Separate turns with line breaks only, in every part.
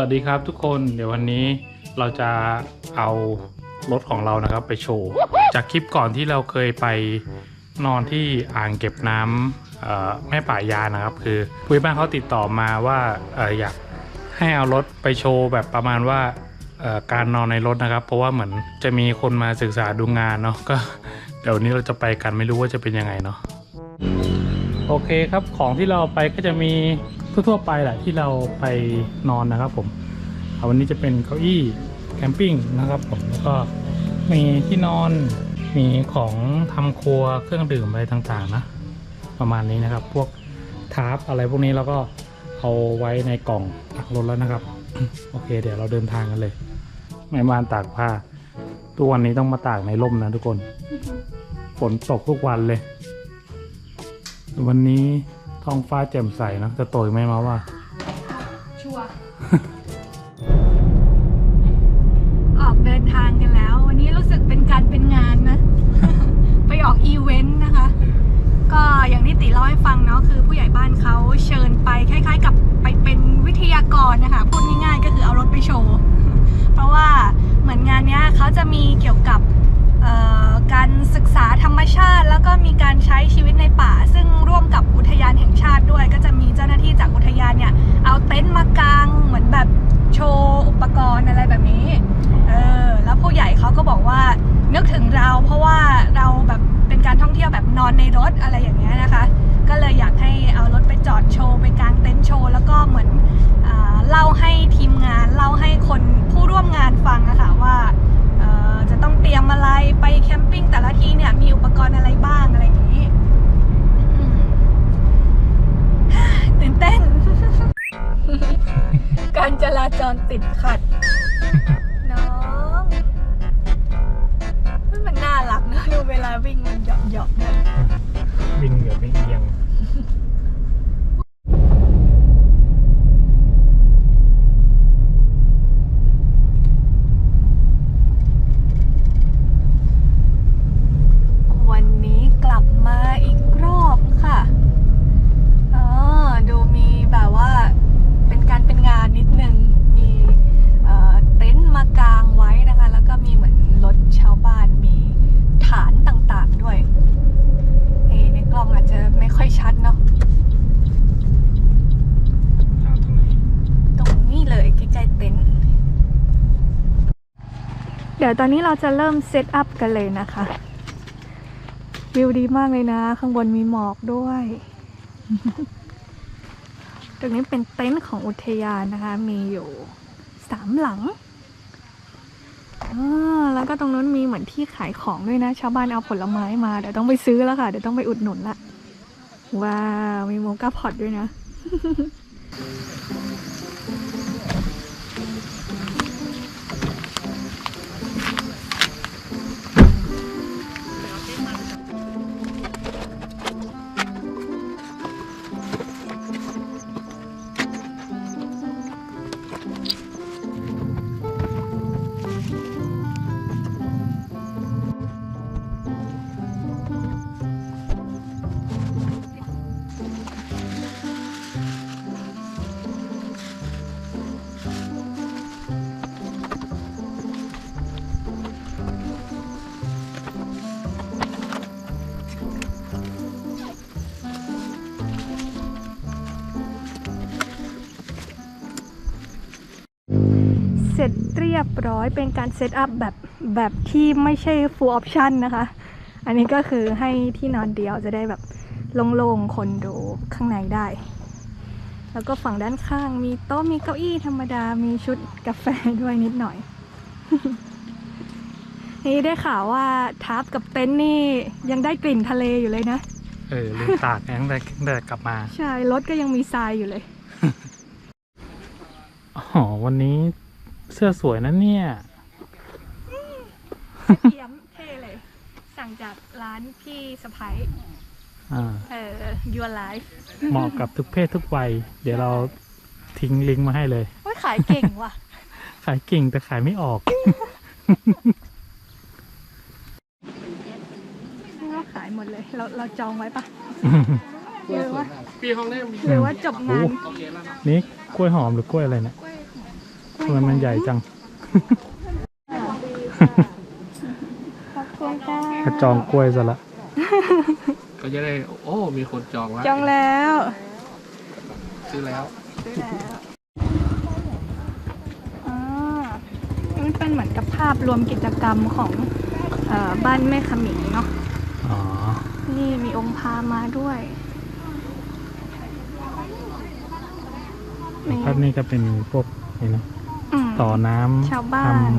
วัสดีครับทุกคนเดี๋ยววันนี้เราจะเอารถของเรานะครับไปโชว์จากคลิปก่อนที่เราเคยไปนอนที่อ่างเก็บน้ำแม่ป่ายานะครับ คือผู้ใหญ่บ้านเขาติดต่อมาว่าอออยากให้เอารถไปโชว์แบบประมาณว่าการนอนในรถนะครับ เพราะว่าเหมือนจะมีคนมาศึกษาดูงานเนาะก็เดี๋ยววันนี้เราจะไปกันไม่รู้ว่าจะเป็นยังไงเนาะโอเคครับของที่เราไปก็จะมี ทั่วๆไปแหละที่เราไปนอนนะครับผมวันนี้จะเป็นเก้าอี้แคมปิ้งนะครับผมแล้วก็มีที่นอนมีของทำครัวเครื่องดื่มอะไรต่างๆนะ ประมาณนี้นะครับ พวกทาร์ปอะไรพวกนี้เราก็เอาไว้ในกล่องตักรถแล้วนะครับ โอเค เดี๋ยวเราเดินทางกันเลยแม่บ้าตากผ้าทุกวันนี้ต้องมาตากในร่มนะทุกคน ฝนตกทุกวันเลย วันนี้ ท้องฟ้าแจ่มใสนะจะโตยไหมมาว่า
ชัวร์ ออกเดินทางกันแล้ว วันนี้รู้สึกเป็นการเป็นงานนะ ไปออกอีเวนต์นะคะ ก็อย่างที่ติเล่าให้ฟังเนาะคือผู้ใหญ่บ้านเขาเชิญไปคล้าย ๆ กับไปเป็นวิทยากรนะคะ พูดง่ายๆก็คือเอารถไปโชว์ เพราะว่าเหมือนงานเนี้ยเขาจะมีเกี่ยวกับการศึกษาธรรมชาติ แล้วก็มีการใช้ชีวิตในป่า ซึ่งร่วมกับ ด้วย ก็จะมีเจ้าหน้าที่จากอุทยานเนี่ย เอาเต็นท์มากางเหมือนแบบโชว์อุปกรณ์อะไรแบบนี้ เออ แล้วผู้ใหญ่เขาก็บอกว่านึกถึงเราเพราะว่าเราแบบเป็นการท่องเที่ยวแบบนอนในรถอะไรอย่างเงี้ยนะคะ ก็เลยอยากให้เอารถไปจอด วิ่งมันเหยาะเหยาะๆด้วย
วิ่งเหนือวิ่งเอียง
วันนี้กลับมาอีกรอบค่ะเออดูมีแบบว่าเป็นการเป็นงานนิดนึง มีเอ่อเต็นท์มากางไว้นะคะ แล้วก็มีเหมือนรถชาวบ้านมีฐานต่างๆด้วย เอะในกล้องอาจจะไม่ค่อยชัดเนาะ
ทางตรงไหน
ตรงนี้เลยใกล้ๆเต็นท์ เดี๋ยวตอนนี้เราจะเริ่มเซตอัพกันเลยนะคะ วิวดีมากเลยนะ ข้างบนมีหมอกด้วย ตรงนี้เป็นเต็นท์ของอุทยานนะคะ มีอยู่สามหลังแล้วก็ตรงนู้นมีเหมือนที่ขายของด้วยนะ ชาวบ้านเอาผลไม้มา เดี๋ยวต้องไปซื้อแล้วค่ะ เดี๋ยวต้องไปอุดหนุนละ ว้าว มีโมกาพอตด้วยนะ ร็จเรียบร้อยเป็นการเซตอัพแบบแบบที่ไม่ใช่ full option นะคะ อันนี้ก็คือให้ที่นอนเดียวจะได้แบบโล่งๆ คนดูข้างในได้ แล้วก็ฝั่งด้านข้างมีโต๊ะมีเก้าอี้ธรรมดา มีชุดกาแฟด้วยนิดหน่อย นี่ได้ข่าวว่าทับกับเต็นท์นี่ยังได้กลิ่นทะเลอยู่เลยนะ
เออลืมตากตั้งแต่ตั้งแต่กลับมา
ใช่ รถก็ยังมีทรายอยู่เลย
อ๋อ วันนี้ เสื้อสวยนะเนี่ย
เทียมเท่เลย สั่งจากร้านพี่สะพ้ย
อ่า
เออ your life
เหมาะกับทุกเพศทุกวัย เดี๋ยวเราทิ้งลิงก์มาให้เลย
ว่าขายเก่งว่ะ
ขายเก่งแต่ขายไม่ออก
เราขายหมดเลย เราเราจองไว้ปะหรือว่า
ปีห้องนี้
หรือว่าจบงาน
นี่กล้วยหอมหรือกล้วยอะไรเนี่ย
กล้วย
ทำไมมันใหญ่จัง
ขอบคุณค่ะ
กระจองกล้วยซะละ
ก็จะได้ โอ้ มีคนจองแล้ว
จองแล้ว
ซื้อแล้ว
อ่ามันเป็นเหมือนกับภาพรวมกิจกรรมของเออบ้านแม่ขมิงเนาะ
อ๋อ
นี่มีองค์พามาด้วยนี่
ภาพนี้ก็เป็นพวกนี่เนอะ
ม
ต่อน้ำ
ชาวบ้า
ท
น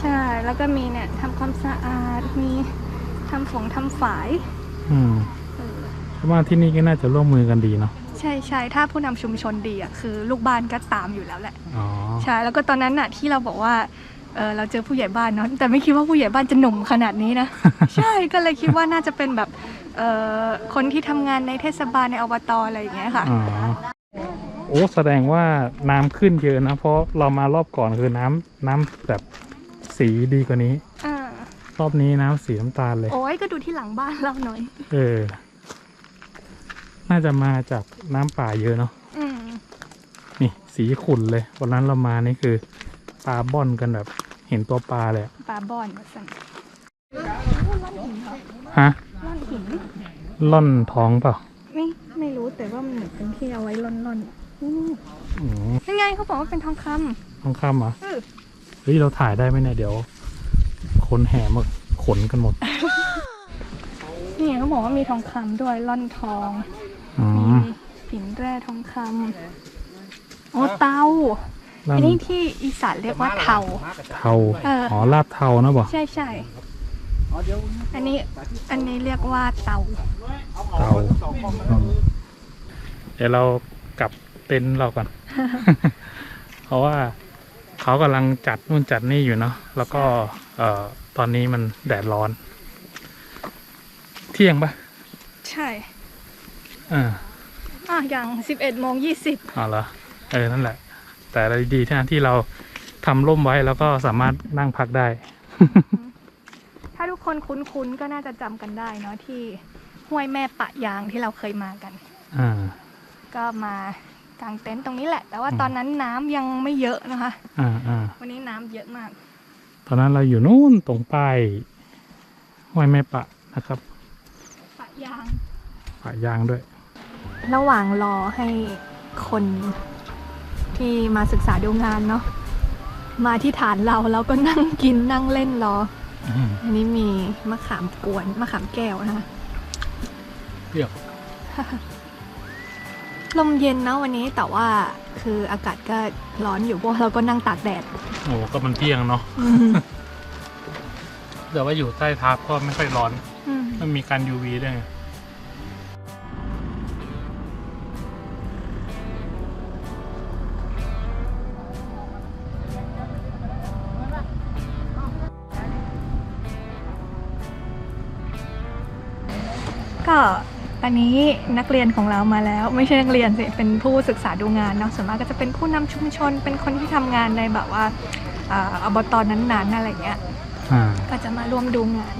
ใช่ แล้วก็มีเนี่ยทำความสะอาด มีทำฝงทำฝายำ
อืม
เออ
เพราะว่าที่นี่ก็น่าจะร่วมมือกันดีเนาะ
ใช่ใช่ถ้าผู้นำชุมชนดีอะคือ ลูกบ้านก็ตามอยู่แล้วแหละ
อ๋อ
ใช่ แล้วก็ตอนนั้นน่ะที่เราบอกว่าเออเราเจอผู้ใหญ่บ้านเนาะแต่ไม่คิดว่าผู้ใหญ่บ้านจะหนุ่มขนาดนี้นะ ใช่ก็เลยคิดว่าน่าจะเป็นแบบเอ่อคนที่ทำงานในเทศบาลในอบตอะไรอย่างเงี้ยค่ะ
อ๋อโอ้แสดงว่าน้ำขึ้นเยอะนะ เพราะเรามารอบก่อนคือน้ำน้ำแบบสีดีกว่านี้
อ่าร
อบนี้น้ำสีน้ำตาลเลย
โอ้ยก็ดูที่หลังบ้านเราหน่อย
เออ น่าจะมาจากน้ำป่าเยอะเนาะ
อืม
นี่สีขุ่นเลยวันนั้นเรามานี่คือปลาบ่อนกันแบบ เห็นตัวปลาเลยอะ
ปลาบอนมาสั่น
ฮะ
ล่อนหิน
ล่อนท้องเปล่า
ไม่ไม่รู้แต่ว่ามันเหมือนเป็นที่เอาไว้ล่อนล่อน ๆอืม
อืม
ยังไงเขาบอกว่าเป็นทองคำ
ทองคำเหรอ
เออ
เฮ้ยเราถ่ายได้ไหมเนี่ยเดี๋ยว คนแห่หมดขนกันหมด
นี่เขาบอกว่ามีทองคำด้วยล่อนทอง
อ
มีหินแร่ทองคำโอ้เตา
อัน
นี้ที่อีสานเรียกว่าเทา
เทา
อ๋อ
ลาบเทานะบอก
ใช่ใช่อันนี้อันนี้เรียกว่าเตา
เทาเดี๋ยวเรากลับ เต็นท์เราก่อน เพราะว่าเขากำลังจัดนู่นจัดนี่อยู่เนาะแล้วก็เอ่อตอนนี้มันแดดร้อน เที่ยงปะ
ใช่
อ่า
อะอย่างสิบเอ็ดโมงยี่สิบ
เอาละเออนั่นแหละ แต่อะไรดีที่ที่เราทำร่มไว้แล้วก็สามารถนั่งพักได้
ถ้าทุกคนคุ้นๆก็น่าจะจำกันได้เนาะที่ห้วยแม่ปะยางที่เราเคยมากัน
อ่า
ก็มา กางเต็นท์ตรงนี้แหละ แต่ว่า
อืม
ตอนนั้นน้ำยังไม่เยอะนะคะ
อ่าอ่า
วันนี้น้ำเยอะมาก
ตอนนั้นเราอยู่นู่นตรงป้ายห้วยแม่ปะนะครับ
ปะยาง
ปะยางด้วย
ระหว่างรอให้คนที่มาศึกษาดูงานเนาะมาที่ฐานเราแล้วก็นั่งกินนั่งเล่นรอ
อืม
อันนี้มีมะขามกวนมะขามแก้วนะคะ
เปรี้ยว
ลมเย็นนะวันนี้แต่ว่าคืออากาศก็ร้อนอยู่เพราะว่าเราก็นั่งตากแดด
โอ้ก็มันเที่ยงเนาะ
อืม
แต่ว่าอยู่ใต้ทับก็ไม่ค่อยร้อน
อืม
มันมีการ UV ด้วย
อนนี้นักเรียนของเรามาแล้ว ไม่ใช่นักเรียนสิเป็นผู้ศึกษาดูงานเนาะส่วนมากก็จะเป็นผู้นำชุมชน เป็นคนที่ทำงานในแบบว่าอ่าอบตนั้นๆอะไรเงี้ย
อ่า
ก็จะมาร่วมดูงาน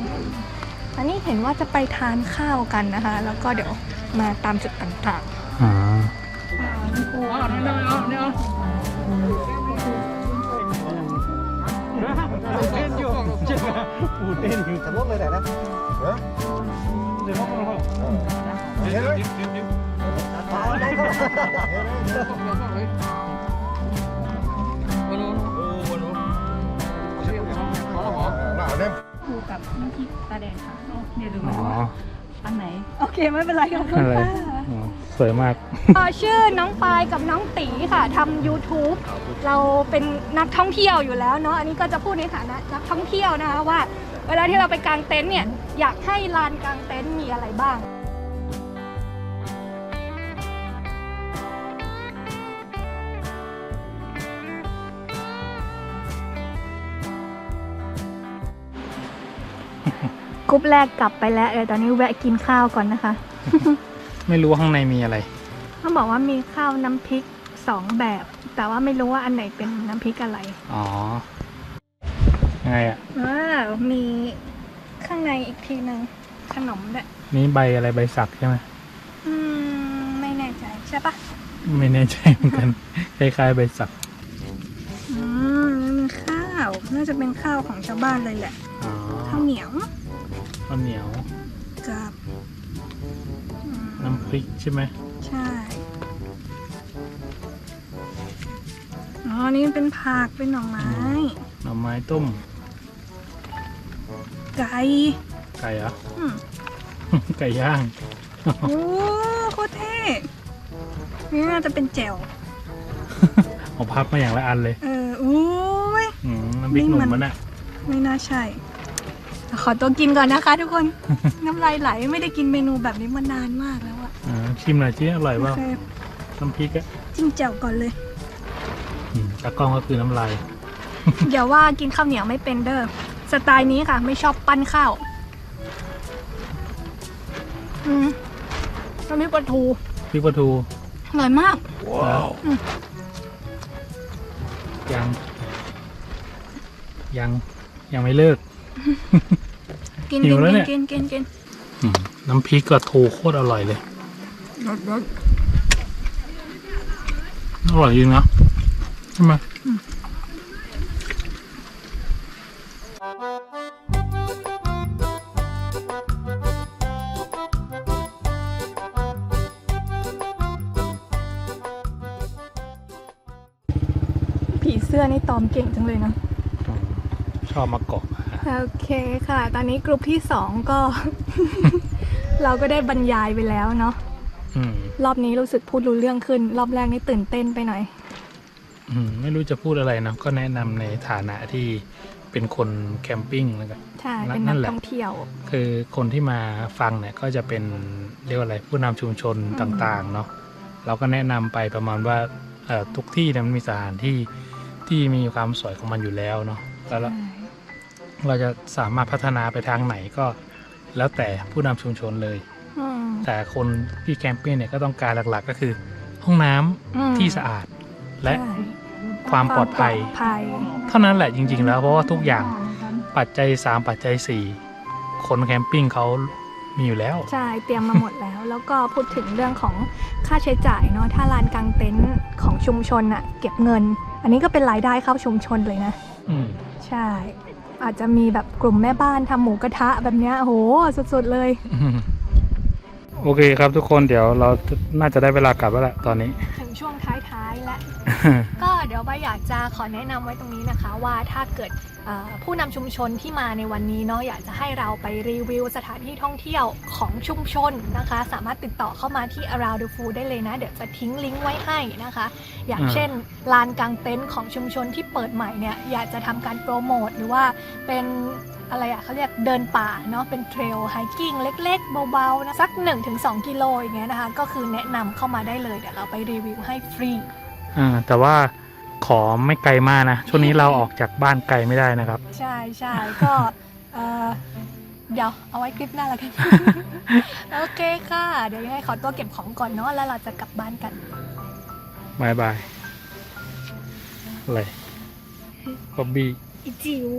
อันนี้เห็นว่าจะไปทานข้าวกันนะคะ แล้วก็เดี๋ยวมาตามจุดต่าง
อ่า
ๆคู่กับน้ำพริกตาแดงค่ะเดี๋ยวดู
อ๋อ
อันไหน โอเคไม่เป็นไรขอบคุณ
อะไร
ค่ะ
อ๋อสวยมาก
เอ่อชื่อน้องปายกับน้องตีค่ะทำ YouTube เราเป็นนักท่องเที่ยวอยู่แล้วเนาะอันนี้ก็จะพูดในฐานะนักท่องเที่ยวนะคะว่า เวลาที่เราไปกางเต็นท์เนี่ยอยากให้ลานกางเต็นท์มีอะไรบ้าง รุ๊ปแรกกลับไปแล้วเออตอนนี้แวะกินข้าวก่อนนะคะ
ไม่รู้ว่าข้างในมีอะไร
เขาบอกว่ามีข้าวน้ำพริกสองแบบ แต่ว่าไม่รู้ว่าอันไหนเป็นน้ำพริกอะไร
อ๋อไงอะ
อ่ามีข้างในอีกทีหนึ่งขนมด้วย
นี่ใบอะไรใบสักใช่ไหม
อืมไม่แน่ใจใช่ปะ
ไม่แน่ใจเหมือนกัน คล้ายๆใบสัก
น่าจะเป็นข้าวของชาวบ้านเลยแหละ
อ๋อ
ข้าวเหนียว
ข้าวเหนียว
กับอืม
น้ำพริกใช่ไหม
ใช่ อ๋อ นี่เป็นผัก เป็นหน่อไม้
หน่อไม้ต้ม
ไก่
ไก่เหรอ
อืม
ไก่ย่าง
โอ้โคตรเท่นี่น่าจะเป็นแจ่ว
เอาพับมาอย่างละอันเลย
เออ อุ้ย
อืมน้ำพริกหนุ่ม
นี่มั
มันนอะ
ไม่น่าใช่ ขอตัวกินก่อนนะคะทุกคน น้ำลายไหลไม่ได้กินเมนูแบบนี้มานานมากแล้วอะ
อ่าชิมหน่อยที่อร่อย
โอ
เปล่า
เค
น้ำพริกอะ
จิ้มแจ่วก่อนเลย
อืมตากล้องก็คือน้ำลาย
อย่าว่ากินข้าวเหนียวไม่เป็นเด้อสไตล์นี้ค่ะ ไม่ชอบปั้นข้าวอืมน้ำพริกปลาทู
พริกปลาทู
อร่อยมาก
ว้าว
อืม
ยัง ยัง ยังไม่เลิก
กิน
หิ
กิ
วนแล้ว
กิ
เนี่
น
ย
กินกินกิน
อืมน้ำพริกปลาทูโคตรอร่อยเลยอร่อยจริงนะใช่ไหม
ผีเสื้อนี่ตอมเก่งจังเลยนะ
อืมชอบมาเกาะ
โอเคค่ะ ตอนนี้กลุ่มที่สองก็ เราก็ได้บรรยายไปแล้วเนาะ
อืม
รอบนี้รู้สึกพูดรู้เรื่องขึ้น รอบแรกนี่ตื่นเต้นไปหน่อย
อืมไม่รู้จะพูดอะไรนะก็แนะนำในฐานะที่เป็นคนแคมปิ้งนะครับ
ใช่
นั่น
เป็น
นั่
นัก
นแหละ
ท่องเที่ยว
คือคนที่มาฟังเนี่ยก็จะเป็นเรียกว่าอะไรผู้นำชุมชน
อืม
ต่างๆเนาะเราก็แนะนำไปประมาณว่าเอ่อทุกที่เนี่ยมันมีสถานที่ที่มีความสวยของมันอยู่แล้วเนาะแล้วเรา
ใช่
เราจะสามารถพัฒนาไปทางไหนก็แล้วแต่ผู้นำชุมชนเลย
อืม
แต่คนที่แคมปิ้งเนี่ยก็ต้องการหลักๆก็คือ ห้องน้ำ
อืม
ที่สะอาดและ
ใช่
ความปลอดภัย
ความปลอดภัย
เท่านั้นแหละจริง ๆ แล้วเพราะว่าทุกอย่างปัจจัย 3 ปัจจัย 4 คนแคมปิ้งเขามีอยู่แล้ว
ใช่ เตรียมมาหมดแล้ว แล้วก็พูดถึงเรื่องของค่าใช้จ่ายเนาะถ้าลานกลางเต็นท์ของชุมชนอะเก็บเงิน อันนี้ก็เป็นรายได้เข้าชุมชนเลยนะ
อืม
ใช่ อาจจะมีแบบกลุ่มแม่บ้านทำหมูกระทะแบบเนี้ยโหสุดๆเลย
โอเคครับทุกคนเดี๋ยวเราน่าจะได้เวลากลับแล้วแหละตอนนี้
ถึงช่วง ท้ายๆแล้วก็เดี๋ยวว่าอยากจะขอแนะนำไว้ตรงนี้นะคะ ว่าถ้าเกิดเอ่อผู้นำชุมชนที่มาในวันนี้เนาะอยากจะให้เราไปรีวิวสถานที่ท่องเที่ยวของชุมชนนะคะ สามารถติดต่อเข้ามาที่ Around the Food ได้เลยนะ เดี๋ยวจะทิ้งลิงก์ไว้ให้นะคะ อย่าง
อ่า
เช่นลานกลางเต็นท์ของชุมชนที่เปิดใหม่เนี่ยอยากจะทำการโปรโมทหรือว่าเป็นอะไรอะเขาเรียกเดินป่าเนาะเป็นเทรลไฮกิ้งเล็กๆ เบาๆนะสัก 1-2 กิโลอย่างเงี้ยนะคะ ก็คือแนะนำเข้ามาได้เลย เดี๋ยวเราไปรีวิวให้ฟรี
อ่าแต่ว่าขอไม่ไกลมากนะ ช่วงนี้เราออกจากบ้านไกลไม่ได้นะครับ
ใช่ใช่ก็เออเดี๋ยวเอาไว้คลิปหน้าแล้วกัน โอเคค่ะ เดี๋ยวยังไงขอตัวเก็บของก่อนเนาะแล้วเราจะกลับบ้านกัน
บายบายอะไรฮอบบี้
อีจิ๋ว